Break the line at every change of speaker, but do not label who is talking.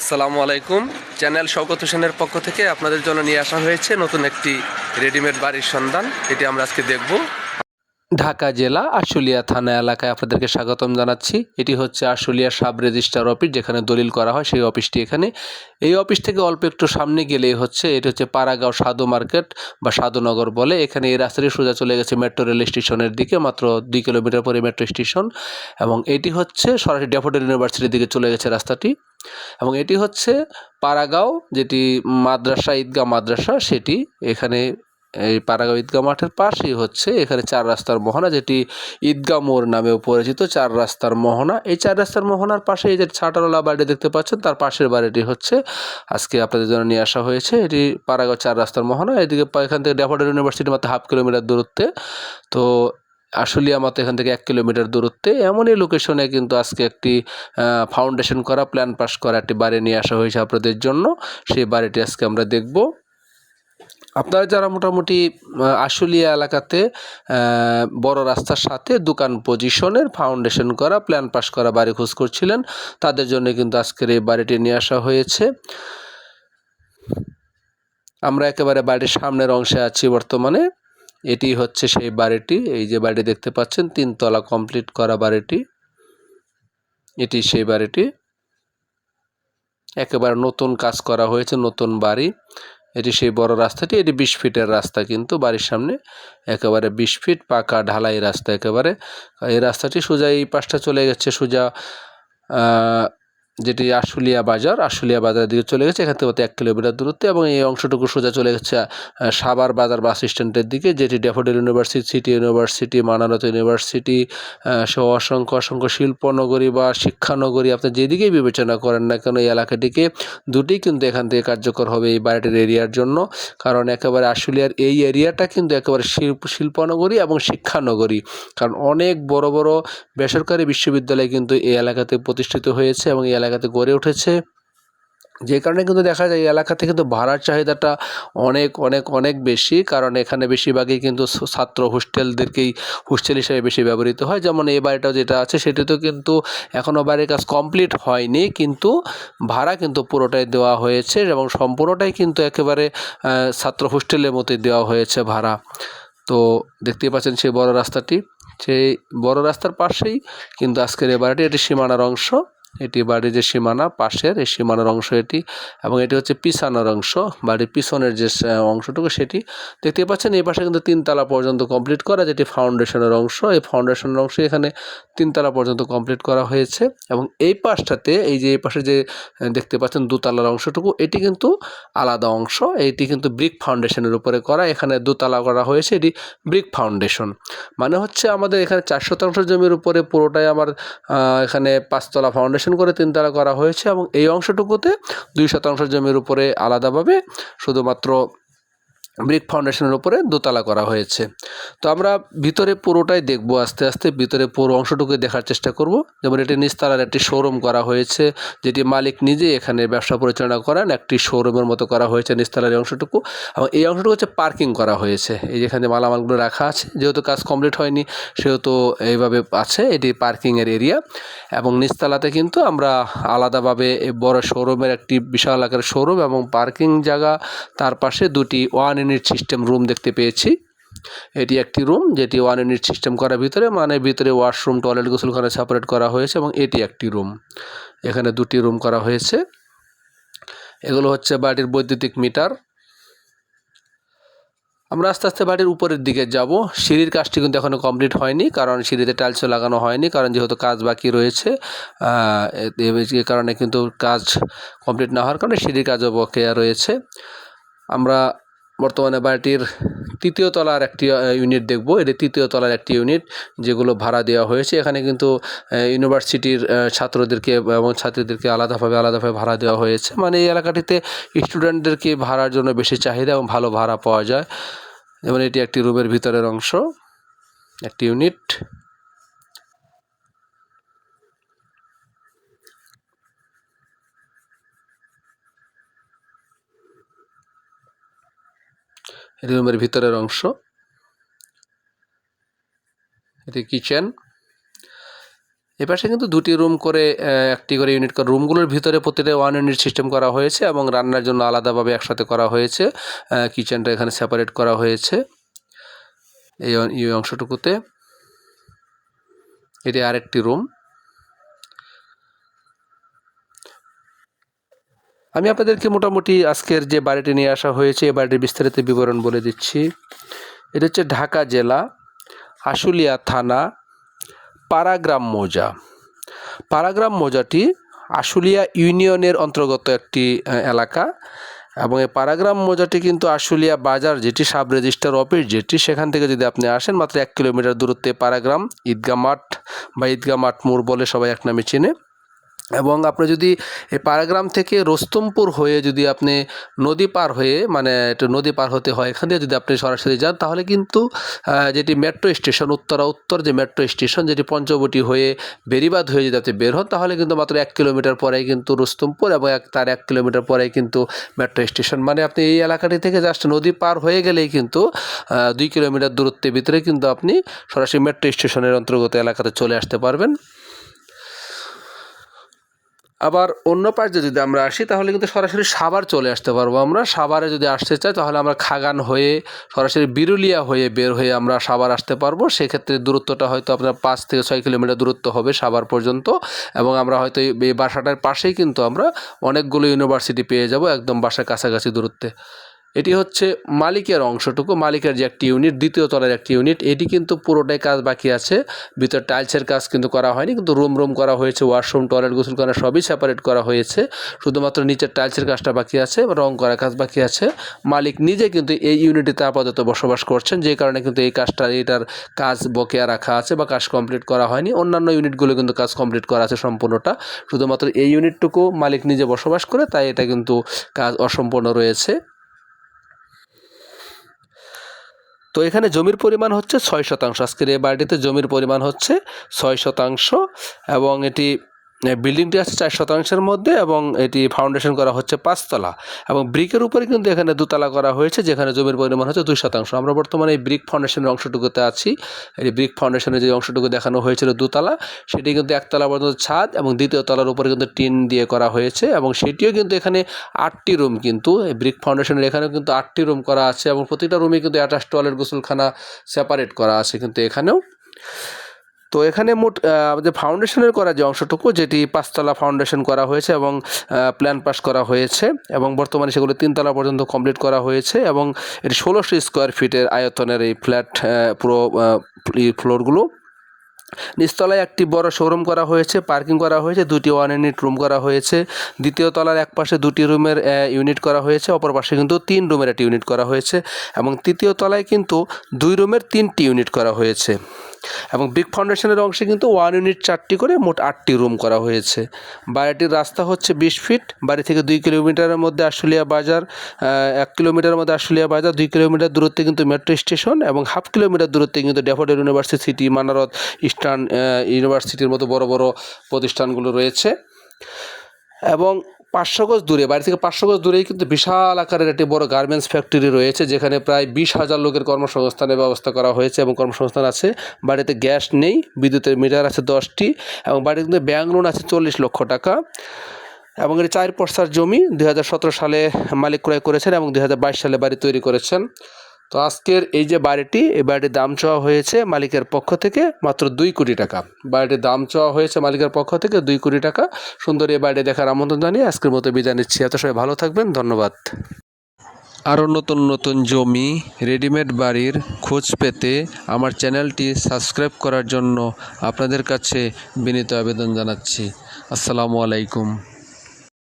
আসসালামু আলাইকুম। চ্যানেল শওকত হোসেনের পক্ষ থেকে আপনাদের জন্য নিয়ে আসা হয়েছে নতুন একটি রেডিমেড বাড়ির সন্ধান। এটি আমরা আজকে দেখব। ঢাকা জেলা আশুলিয়া থানা এলাকায় আপনাদেরকে স্বাগতম জানাচ্ছি। এটি হচ্ছে আশুলিয়া সাব রেজিস্ট্রার অফিস যেখানে দলিল করা হয় সেই অফিসটি এখানে। এই অফিস থেকে অল্প একটু সামনে গেলেই হচ্ছে, এটি হচ্ছে পাড়াগাঁও সাধু মার্কেট বা সাধুনগর বলে। এখানে এই রাস্তাটি সোজা চলে গেছে মেট্রো রেল স্টেশনের দিকে, মাত্র দুই কিলোমিটার পরে মেট্রো স্টেশন। এবং এটি হচ্ছে সরাসরি ড্যাফোডিল ইউনিভার্সিটির দিকে চলে গেছে রাস্তাটি। এবং এটি হচ্ছে পাড়াগাঁও, যেটি মাদ্রাসা, ঈদগাহ মাদ্রাসা, সেটি এখানে এই পাড়াগাঁও ঈদগাহ মাঠের পাশেই হচ্ছে এখানে চার রাস্তার মোহনা, যেটি ঈদগাহ মোড় নামেও পরিচিত, চার রাস্তার মোহনা। এই চার রাস্তার মোহনার পাশে এই যে ছাটারওয়ালা বাড়ি দেখতে পাচ্ছেন, তার পাশের বাড়িটি হচ্ছে আজকে আপনাদের জন্য নিয়ে আসা হয়েছে। এটি পাড়াগাঁও চার রাস্তার মোহনা, এদিকে এখান থেকে ড্যাফোডিল ইউনিভার্সিটি মাত্র হাফ কিলোমিটার দূরত্বে। তো আশুলিয়া মতো এখান থেকে এক কিলোমিটার দূরত্বে। এমনই লোকেশনে কিন্তু আজকে একটি ফাউন্ডেশন করা প্ল্যান পাস করা একটি বাড়ি নিয়ে আসা হয়েছে আপনাদের জন্য। সেই বাড়িটি আজকে আমরা দেখব। আপনারা যারা মোটামুটি আশুলিয়া এলাকাতে বড় রাস্তার সাথে দোকান পজিশনের ফাউন্ডেশন করা প্ল্যান পাস করা বাড়ি খোঁজ করছিলেন, তাদের জন্য কিন্তু আজকের এই বাড়িটি নিয়ে আসা হয়েছে। আমরা একেবারে বাড়ির সামনের অংশে আছি বর্তমানে। এটি হচ্ছে সেই বাড়িটি, এই যে বাড়ি দেখতে পাচ্ছেন, তিনতলা কমপ্লিট করা বাড়িটি। এটি সেই বাড়িটি। একেবারে নতুন কাজ করা হয়েছে, নতুন বাড়ি। এটি সেই বড় রাস্তাটি, এটি বিশ ফিটের রাস্তা কিন্তু বাড়ির সামনে। একেবারে বিশ ফিট পাকা ঢালাই রাস্তা একেবারে। এই রাস্তাটি সোজা এই পাশটা চলে গেছে, সোজা যেটি আশুলিয়া বাজার, আশুলিয়া বাজারের দিকে চলে গেছে। এখান থেকে এক কিলোমিটার দূরত্বে এবং এই অংশটুকু সোজা চলে গেছে সাভার বাজার বাস স্ট্যান্ডের দিকে, যেটি Daffodil University, city university Manarat university সহ অসংখ্য অসংখ্য শিল্পনগরী বা শিক্ষানগরী। আপনি যেদিকেই বিবেচনা করেন না কেন, এই এলাকাটিকে দুটি কিন্তু এখান থেকে কার্যকর হবে এই বাড়িটির এরিয়ার জন্য। কারণ একেবারে আশুলিয়ার এই এরিয়াটা কিন্তু একেবারে শিল্প, শিল্পনগরী এবং শিক্ষানগরী। কারণ অনেক বড় বড় বেসরকারি বিশ্ববিদ্যালয় কিন্তু এই এলাকাতে প্রতিষ্ঠিত হয়েছে এবং এই এলাকাতে গড়ে উঠেছে। যে কারণে কিন্তু দেখা যায় এই এলাকাতে কিন্তু ভাড়ার চাহিদাটা অনেক অনেক অনেক বেশি। কারণ এখানে বেশিরভাগই কিন্তু ছাত্র হোস্টেলদেরকেই, হোস্টেল হিসেবে বেশি ব্যবহৃত হয়। যেমন এই বাড়িটাও যেটা আছে সেটিতেও কিন্তু এখনও বাড়ির কাজ কমপ্লিট হয়নি। কিন্তু ভাড়া কিন্তু পুরোটাই দেওয়া হয়েছে এবং সম্পূর্ণটাই কিন্তু একেবারে ছাত্র হোস্টেলের মতোই দেওয়া হয়েছে ভাড়া। তো দেখতেই পাচ্ছেন সেই বড় রাস্তাটি। সেই বড় রাস্তার পাশেই কিন্তু আজকের এই বাড়িটি, এটি সীমানার অংশ। এটি বাড়ির যে সীমানা, পাশের এই সীমানার অংশ এটি এবং এটি হচ্ছে পিছানোর অংশ। বাড়ির পিছনের যে অংশটুকু সেটি। দেখতে পাচ্ছেন এই পাশে কিন্তু তিনতলা পর্যন্ত কমপ্লিট করা, যেটি ফাউন্ডেশনের অংশ। এই ফাউন্ডেশনের অংশ এখানে তিনতলা পর্যন্ত কমপ্লিট করা হয়েছে এবং এই পাশটাতে, এই যে এই পাশে যে দেখতে পাচ্ছেন দোতলার অংশটুকু, এটি কিন্তু আলাদা অংশ। এটি কিন্তু ব্রিক ফাউন্ডেশনের উপরে করা, এখানে দোতলা করা হয়েছে, এটি ব্রিক ফাউন্ডেশন মানে হচ্ছে আমাদের এখানে চার শতাংশ জমির উপরে পুরোটাই আমার এখানে পাঁচতলা ফাউন্ডেশন করে তিনতলা করা হয়েছে এবং এই অংশটুকুতে দুই শতাংশ জমির উপরে আলাদাভাবে শুধুমাত্র ব্রিক ফাউন্ডেশনের উপরে দোতলা করা হয়েছে। তো আমরা ভিতরে পুরোটাই দেখব আস্তে আস্তে, ভিতরে পুরো অংশটুকু দেখার চেষ্টা করব। যেমন এটি নিস্তালার একটি শোরুম করা হয়েছে, যেটি মালিক নিজে এখানে ব্যবসা পরিচালনা করেন, একটি শোরুমের মতো করা হয়েছে নিস্তালার এই অংশটুকু। এবং এই অংশটুকু হচ্ছে পার্কিং করা হয়েছে। এই যেখানে মালামালগুলো রাখা আছে, যেহেতু কাজ কমপ্লিট হয়নি, সেহেতু এইভাবে আছে, এটি পার্কিংয়ের এরিয়া। এবং নিচতলাতে কিন্তু আমরা আলাদাভাবে বড় শোরুমের একটি বিশাল আকারের শোরুম এবং পার্কিং জায়গা, তার পাশে দুটি ওয়ান ইউনিট সিস্টেম রুম দেখতে পেয়েছি। এটি একটি রুম যেটি ওয়ান ইউনিট সিস্টেম করার ভিতরে মানে ভিতরে ওয়াশরুম টয়লেট গোসলখানা সেপারেট করা হয়েছে এবং এটি একটি রুম এখানে দুটি রুম করা হয়েছে। এগুলো হচ্ছে বাড়ির বৈদ্যুতিক মিটার আমরা আস্তে আস্তে বাড়ির উপরের দিকে যাব। সিঁড়ির কাজটি কিন্তু এখনও কমপ্লিট হয়নি, কারণ সিঁড়িতে টাইলসও লাগানো হয়নি, কারণ যেহেতু কাজ বাকি রয়েছে এ কারণে কিন্তু কাজ কমপ্লিট না হওয়ার কারণে সিঁড়ির কাজও বকেয়া রয়েছে। আমরা বর্তমানে বাড়িটির তৃতীয় তলার একটি ইউনিট দেখব। এটি তৃতীয় তলার একটি ইউনিট যেগুলো ভাড়া দেওয়া হয়েছে। এখানে কিন্তু ইউনিভার্সিটির ছাত্রদেরকে এবং ছাত্রীদেরকে আলাদাভাবে আলাদাভাবে ভাড়া দেওয়া হয়েছে। মানে এই এলাকাটিতে স্টুডেন্টদেরকে ভাড়ার জন্য বেশি চাহিদা এবং ভালো ভাড়া পাওয়া যায়। এবং এটি একটি রুমের ভিতরের অংশ, একটি ইউনিট রুমের ভিতরের অংশ। এটি কিচেন এপাশে কিন্তু দুটি রুম করে একটি করে ইউনিট করে। রুমগুলোর ভিতরে প্রতিটা ওয়ান ইউনিট সিস্টেম করা হয়েছে এবং রান্নার জন্য আলাদাভাবে একসাথে করা হয়েছে। কিচেনটা এখানে সেপারেট করা হয়েছে। এই অংশটুকুতে। এটি আরেকটি রুম আমি আপনাদেরকে মোটামুটি আজকের যে বাড়িটি নিয়ে আসা হয়েছে এই বাড়িটির বিস্তারিত বিবরণ বলে দিচ্ছি। এটা হচ্ছে ঢাকা জেলা, আশুলিয়া থানা পাড়াগ্রাম মৌজা। পাড়াগ্রাম মৌজাটি আশুলিয়া ইউনিয়নের অন্তর্গত একটি এলাকা এবং এই পাড়াগ্রাম মৌজাটি কিন্তু আশুলিয়া বাজার যেটি সাব রেজিস্টার অফিস যেটি, সেখান থেকে যদি আপনি আসেন, মাত্র এক কিলোমিটার দূরত্বে পাড়াগ্রাম ঈদগা মাঠ বা ঈদগা মাঠ মোড় বলে সবাই এক নামে চেনে। এবং আপনি যদি এই পাড়াগ্রাম থেকে রোস্তমপুর হয়ে যদি আপনি নদী পার হয়ে মানে একটু নদী পার হতে হয়, এখান দিয়ে যদি আপনি সরাসরি যান, তাহলে কিন্তু যেটি মেট্রো স্টেশন উত্তরা, উত্তর যে মেট্রো স্টেশন যেটি পঞ্চবটি হয়ে বেরিবাদ হয়ে যদি আপনি বের হন, তাহলে কিন্তু মাত্র এক কিলোমিটার পরেই কিন্তু রুস্তমপুর এবং এক, তার এক কিলোমিটার পরেই কিন্তু মেট্রো স্টেশন মানে আপনি এই এলাকাটি থেকে জাস্ট নদী পার হয়ে গেলেই কিন্তু দুই কিলোমিটার দূরত্বের ভিতরে কিন্তু আপনি সরাসরি মেট্রো স্টেশনের অন্তর্গত এলাকাতে চলে আসতে পারবেন। আবার অন্য পাশে যদি আমরা আসি, তাহলে কিন্তু সরাসরি সাবার চলে আসতে পারব আমরা। সাভারে যদি আসতে চাই, তাহলে আমরা খাগান হয়ে, সরাসরি বিরুলিয়া হয়ে বের হয়ে আমরা সাবার আসতে পারব। সেক্ষেত্রে দূরত্বটা হয়তো আপনার পাঁচ থেকে ছয় কিলোমিটার দূরত্ব হবে সাবার পর্যন্ত। এবং আমরা হয়তো এই এই বাসাটার পাশেই কিন্তু আমরা অনেকগুলো ইউনিভার্সিটি পেয়ে যাব একদম বাসার কাছাকাছি দূরত্বে। এটি হচ্ছে মালিকের অংশটুকু, মালিকের যে একটি ইউনিট দ্বিতীয় তলার একটি ইউনিট এটি কিন্তু পুরোটাই কাজ বাকি আছে। ভিতর টাইলসের কাজ কিন্তু করা হয়নি, কিন্তু রুম রুম করা হয়েছে ওয়াশরুম টয়লেট গোসল করা সবই সেপারেট করা হয়েছে। শুধুমাত্র নিচের টাইলসের কাজটা বাকি আছে, রং করা কাজ বাকি আছে। মালিক নিজে কিন্তু এই ইউনিটিতে আপাতত বসবাস করছেন, যে কারণে কিন্তু এই কাজটা, এটার কাজ বকেয়া রাখা আছে বা কাজ কমপ্লিট করা হয়নি। অন্যান্য ইউনিটগুলো কিন্তু কাজ কমপ্লিট করা আছে সম্পূর্ণটা। শুধুমাত্র এই ইউনিটটুকু মালিক নিজে বসবাস করে, তাই এটা কিন্তু কাজ অসম্পূর্ণ রয়েছে। তো এখানে জমির পরিমাণ হচ্ছে ছয় শতাংশ। আজকের এই বাড়িটিতে জমির পরিমাণ হচ্ছে ছয় শতাংশ এবং এটি বিল্ডিংটি আছে চার শতাংশের মধ্যে এবং এটি ফাউন্ডেশন করা হচ্ছে পাঁচতলা এবং ব্রিকের উপরে কিন্তু এখানে দুতলা করা হয়েছে, যেখানে জমির পরিমাণ হচ্ছে দুই শতাংশ। আমরা বর্তমানে এই ব্রিক ফাউন্ডেশনের অংশটুকুতে আছি। এই ব্রিক ফাউন্ডেশনের যে অংশটুকু দেখানো হয়েছিল দুতলা, সেটি কিন্তু একতলা পর্যন্ত ছাদ এবং দ্বিতীয় তলার উপরে কিন্তু টিন দিয়ে করা হয়েছে এবং সেটিও কিন্তু এখানে আটটি রুম কিন্তু, এই ব্রিক ফাউন্ডেশনের এখানেও কিন্তু আটটি রুম করা আছে এবং প্রতিটা রুমে কিন্তু অ্যাটাচ টয়লেট গোসলখানা সেপারেট করা আছে কিন্তু এখানেও। তো এখানে মোট আমাদের ফাউন্ডেশনের করা যে অংশটুকু, যেটি পাঁচতলা ফাউন্ডেশন করা হয়েছে এবং প্ল্যান পাস করা হয়েছে এবং বর্তমানে সেগুলো তিনতলা পর্যন্ত কমপ্লিট করা হয়েছে এবং এটি ষোলোশো স্কোয়ার ফিটের আয়তনের এই ফ্ল্যাট পুরো ফ্লোরগুলো। নিচতলায় একটি বড় শোরুম করা হয়েছে, পার্কিং করা হয়েছে, দুটি ওয়ান ইউনিট রুম করা হয়েছে। দ্বিতীয় তলার এক পাশে দুটি রুমের ইউনিট করা হয়েছে, অপর পাশে কিন্তু তিন রুমের একটি ইউনিট করা হয়েছে এবং তৃতীয় তলায় কিন্তু দুই রুমের তিনটি ইউনিট করা হয়েছে। এবং বিগ ফাউন্ডেশনের অংশে কিন্তু ওয়ান ইউনিট চারটি করে মোট আটটি রুম করা হয়েছে। বাড়িটির রাস্তা হচ্ছে বিশ ফিট বাড়ি থেকে দুই কিলোমিটারের মধ্যে আশুলিয়া বাজার এক কিলোমিটারের মধ্যে আশুলিয়া বাজার, দুই কিলোমিটার দূরত্বে কিন্তু মেট্রো স্টেশন এবং হাফ কিলোমিটার দূরত্বে কিন্তু ডেফোডেল ইউনিভার্সিটি মানারত ইস্টার্ন ইউনিভার্সিটির মতো বড় বড় প্রতিষ্ঠানগুলো রয়েছে। এবং পাঁচশো গজ দূরে, বাড়ি থেকে পাঁচশো গজ দূরেই কিন্তু বিশাল আকারের একটি বড় গার্মেন্টস ফ্যাক্টরি রয়েছে, যেখানে প্রায় বিশ হাজার লোকের কর্মসংস্থানের ব্যবস্থা করা হয়েছে এবং কর্মসংস্থান আছে। বাড়িতে গ্যাস নেই, বিদ্যুতের মিটার আছে দশটি এবং বাড়িতে কিন্তু ব্যাংক লোন আছে চল্লিশ লক্ষ টাকা। এবং এটি চার পর্সার জমি, দুই হাজার সতেরো সালে মালিক ক্রয় করেছেন এবং দুই হাজার বাইশ সালে বাড়ি তৈরি করেছেন। তো আজকের এই যে বাড়িটি, এই বাড়িটির দাম চাওয়া হয়েছে মালিকের পক্ষ থেকে মাত্র দুই কোটি টাকা। বাড়িটির দাম চাওয়া হয়েছে মালিকের পক্ষ থেকে দুই কোটি টাকা। সুন্দর এই বাড়িটি দেখার আমন্ত্রণ জানিয়ে আজকের মতো বিদায় নিচ্ছি। এত সবাই ভালো থাকবেন, ধন্যবাদ। আরও নতুন নতুন জমি, রেডিমেড বাড়ির খোঁজ পেতে আমার চ্যানেলটি সাবস্ক্রাইব করার জন্য আপনাদের কাছে বিনীত আবেদন জানাচ্ছি। আসসালামু আলাইকুম।